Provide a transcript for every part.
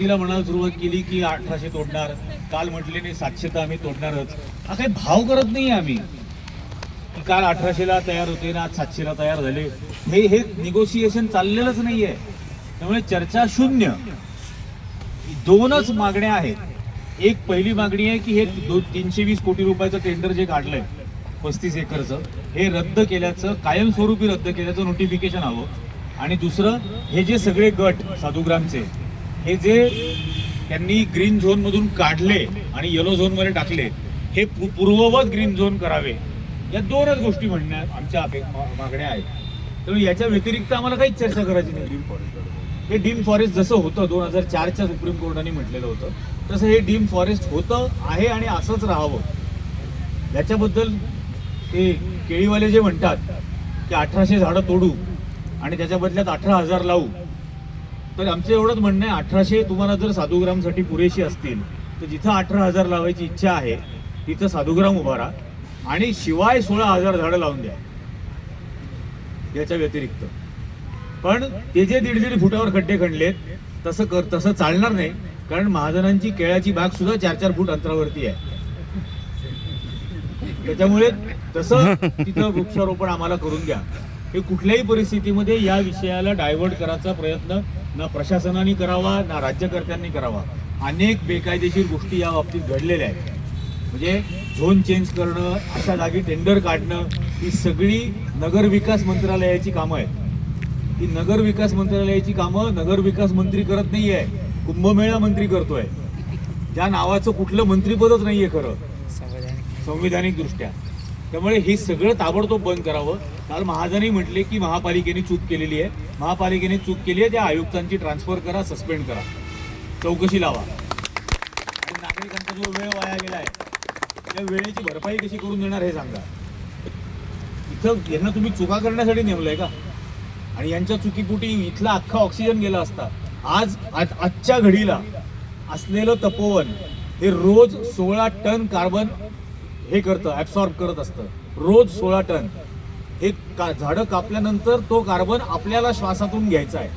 तिला म्हणायला सुरुवात केली की अठराशे तोडणार. काल म्हटले नाही सातशे तर आम्ही तोडणारच. हा काही भाव करत नाही आम्ही. काल अठराशेला तयार होते ना आज सातशेला तयार झाले. हे हे निगोशिएशन चाललेलंच नाहीये. त्यामुळे चर्चा शून्य. दोनच मागण्या आहेत. एक पहिली मागणी आहे की हे दो तीनशे वीस कोटी रुपयाचं टेंडर जे काढलंय पस्तीस एकरचं हे रद्द केल्याचं कायमस्वरूपी रद्द केल्याचं नोटिफिकेशन हवं. आणि दुसरं हे जे सगळे गट साधुग्रामचे हे जे त्यांनी ग्रीन झोन मधून काढले आणि येलो झोनमध्ये टाकले हे पूर्ववत ग्रीन झोन करावे. या दोनच गोष्टी म्हणण्या आमच्या मागण्या आहेत. त्यामुळे याच्या व्यतिरिक्त आम्हाला काहीच चर्चा करायची नाही. डीम फॉरेस्ट हे डीम फॉरेस्ट जसं होतं दोन हजार चारच्या सुप्रीम कोर्टाने म्हटलेलं होतं तसं हे डीम फॉरेस्ट होतं आहे आणि असंच राहावं. याच्याबद्दल ते केळीवाले जे म्हणतात की अठराशे झाडं तोडू आणि त्याच्या बदल्यात अठरा हजार लावू तर आमचं एवढंच म्हणणं आहे अठराशे तुम्हाला जर साधुग्रामसाठी पुरेशी असतील तर जिथं अठरा हजार लावायची इच्छा आहे तिथं साधुग्राम उभारा आणि शिवाय सोळा हजार झाडं लावून द्या. याच्या व्यतिरिक्त. पण ते जे दीड दीड फुटावर खड्डे खणलेत तसं कर तसं चालणार नाही कारण महाजनांची केळ्याची बाग सुद्धा चार चार फूट अंतरावरती आहे. त्याच्यामुळे तसं तिथं वृक्षारोपण आम्हाला करून द्या. हे कुठल्याही परिस्थितीमध्ये या विषयाला डायव्हर्ट करायचा प्रयत्न ना प्रशासनाने करावा ना राज्यकर्त्यांनी करावा. अनेक बेकायदेशीर गोष्टी या बाबतीत घडलेल्या आहेत. म्हणजे झोन चेंज करणं अशा जागी टेंडर काढणं ही सगळी नगर विकास मंत्रालयाची कामं आहेत. ही नगर विकास मंत्रालयाची कामं नगर विकास मंत्री करत नाहीये. कुंभमेळा मंत्री करतोय. त्या नावाचं कुठलं मंत्रीपदच नाहीये खरं. संविधानिक दृष्ट्या. त्यामुळे हे सगळं ताबडतोब बंद करावं. काल महाजनही म्हटले की महापालिकेने चूक केलेली आहे. महापालिकेने चूक केली आहे. त्या आयुक्तांची ट्रान्सफर करा सस्पेंड करा. चौकशी लावा. नागरिकांचा जो वेळ वाया गेला आहे त्या वेळेची भरपाई कशी करून देणार हे सांगा. इथं यांना तुम्ही चुका करण्यासाठी नेमलंय का? आणि यांच्या चुकीपुटी इथला अख्खा ऑक्सिजन गेला असता आज आज- आजच्या घडीला असलेलं तपोवन हे रोज सोळा टन कार्बन हे करतं ॲब्सॉर्ब करत असतं. रोज सोळा टन. हे का झाडं कापल्यानंतर तो कार्बन आपल्याला श्वासातून घ्यायचा आहे.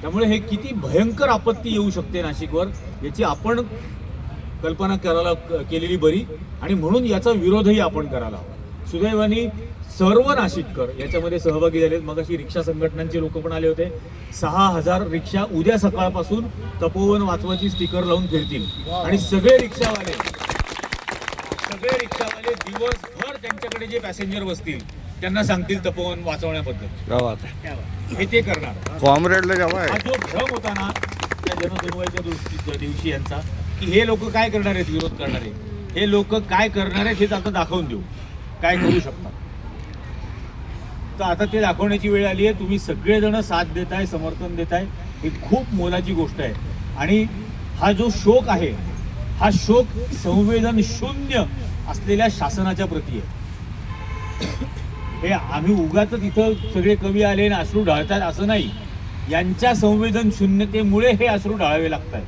त्यामुळे हे किती भयंकर आपत्ती येऊ शकते नाशिकवर याची आपण कल्पना करायला केलेली बरी आणि म्हणून याचा विरोधही आपण करायला हवा. सुदैवाने सर्व नाशिककर याच्यामध्ये सहभागी झालेत. मग अशी रिक्षा संघटनांचे लोक पण आले होते. सहा हजार रिक्षा उद्या सकाळपासून तपोवन वाचवाची स्टिकर लावून फिरतील. आणि सगळे रिक्षावाले रिक्षावाले दिवसभर त्यांच्याकडे जे पॅसेंजर बसतील त्यांना सांगतील तपोवन वाचवण्याबद्दल. हे ते करणार. कॉम्रेडला जेव्हा हा जो भ्रम होता ना त्या जनसमूहाच्या दृष्टी दिवशी यांचा की हे लोक काय करणार आहेत विरोध करणारे हे लोक काय करणार आहेत हेच आता दाखवून देऊ. काय करू शकतात? तर आता ते दाखवण्याची वेळ आली आहे. तुम्ही सगळेजण साथ देताय समर्थन देताय. ही खूप मोलाची गोष्ट आहे. आणि हा जो शोक आहे हा शोक संवेदन शून्य असलेल्या शासनाच्या प्रती आहे. हे आम्ही उगाच इथं सगळे कवी आले आणि अश्रू ढाळतात असं नाही. यांच्या संवेदन शून्यतेमुळे हे अश्रू ढाळावे लागतात.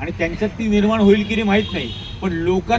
आणि त्यांच्यात ती निर्माण होईल की नाही माहीत नाही. पण लोकांना